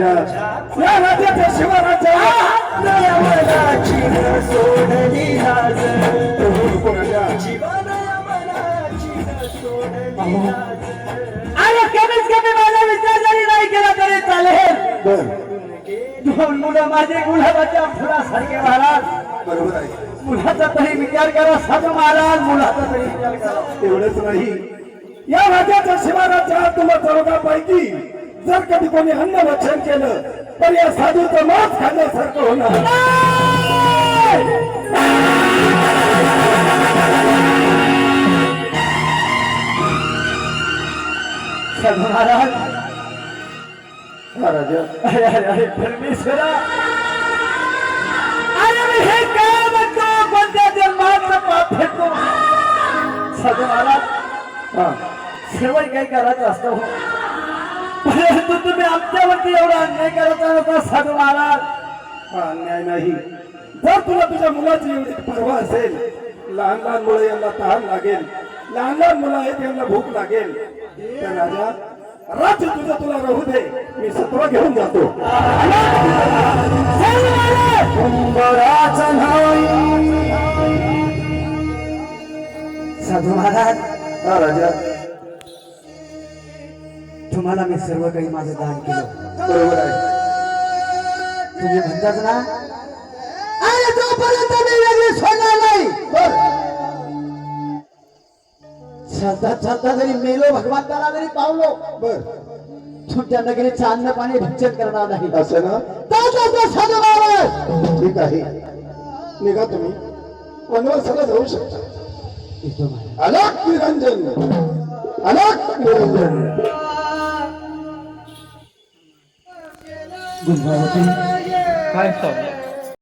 राजा. या राजाच्या शिवराजा सोडली लाज अरे कमीत कमी माझा विचार जरी नाही केला तरी चालेल. दोन मुलं माझे गुलाबाच्या फुलासारखे महाराज. बरोबर आहे. मुलाचा तरी विचार करा साधू महाराज मुलाचा तरी विचार करा. एवढंच नाही. या राजाच्या शिवाराच्या तुला चौघापैकी जर कधी कोणी अन्न भक्षण केलं तर या साधूचं मांस खाण्यासारखं होणार. महाराज महाराज अरे अरे अरे परमेश्वरा. अरे मी हे काय म्हणतो? कोणत्या जन्माचं पाप फेडतो साधू महाराज हा सेवा काही करायचं असतं हो. परंतु तुम्ही आमच्यावरती एवढा अन्याय करायचा होता साधू महाराज? हा अन्याय नाही. जर तुला तुझ्या मुलाची एवढी पर्वा असेल लहान लहान मुलं यांना तहान लागेल लहान लहान मुलं आहेत यांना भूक लागेल तर राजा राज्य तुझं तुला राहू दे मी सत्व घेऊन जातो. साधू महाराज हा राजा. तुम्हाला मी सर्व काही माझं दान केलं. बरोबर आहे. तुम्ही म्हणतात ना अरे जोपर्यंत मी वेगळी सोडणार नाही. चालता चालता जरी मेलो भगवंताला जरी पावलो बर. तुमच्या नगरीचं अन्न पाणी भक्षण करणार नाही. असं ना? तो तो तो साधू महाराज ठीक आहे. निघा तुम्ही. वनवासाला जाऊ शकता. निरंजन. अलक निरंजन. गुंजावती काय स्वामी